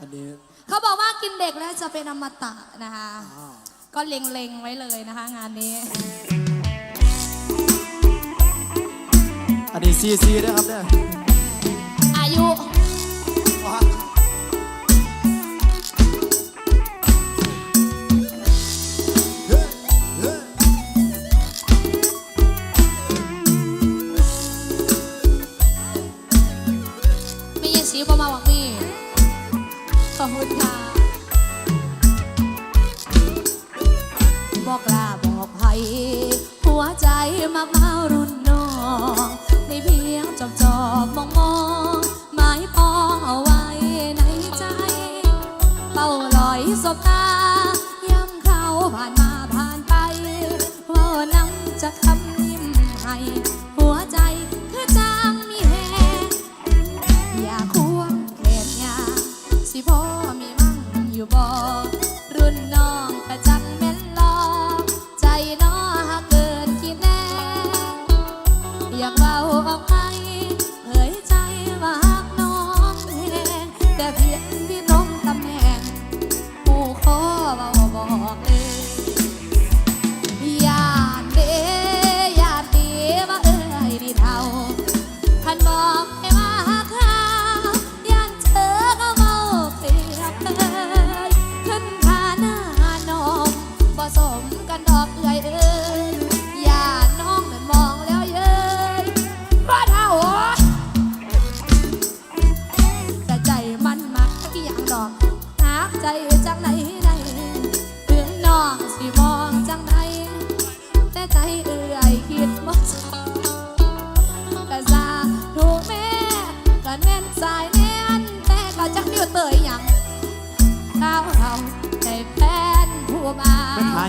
อันนี้เขาบอกว่ากินเด็กแล้วจะเป็นอมตะนะคะ อ้าวก็เล็งๆไว้เลยนะคะ งานนี้ อันนี้ซีซีนะครับเนี่ยอายุ ว้าไม่ยังสีประมาหวังมีข อบคุณค่ะ บอกลาบอกไผหัวใจมาเมารุ่นน้องในเพียงจอบจอบมองมองหมายปองเอาไว้ในใจ เป้าลอยสบตา ย้ำเขาผ่านมาผ่านไปเว่าน้ำจะคำ อยู่บ่รุ่นน้องกระจังแม่นลอใจน้อหักเกินกี่แน่ อยากเบาออกไปเผยใจว่าหักน้องแหงแต่เพียง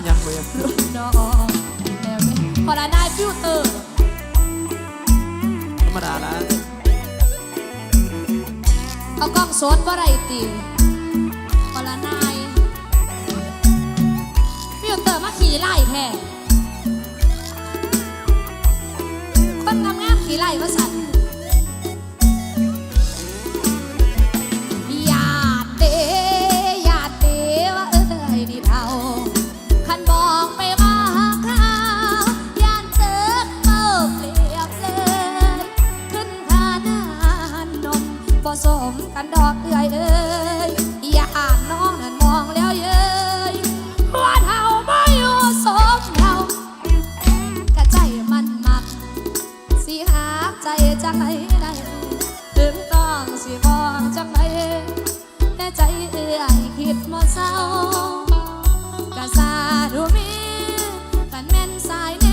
ยังเลยรุ่นน้องแม่แม่พอละนายฟิวเตอร์ธรรมดาละเอากล้องสดว่าไรติวพอละนายฟิวเตอร์มาขี่ไล่แท้คนงามๆขี่ไล่มาสั่น จจังไหนได้ถึงต้องสิบอกจังไหนแต่ใจเอื่อยคิดบ่เศร้ากะสาดูมีกันแม่นสาย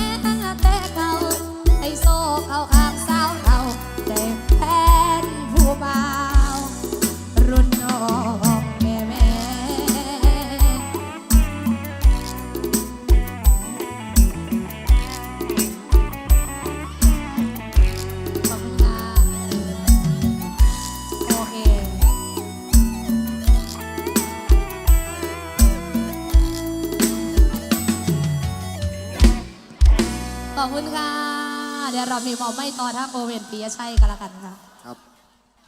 ขอบคุณค่ะ เดี๋ยวเรามีเบาไม่ต่อถ้าโอเวนปียชัยกันละกันค่ะ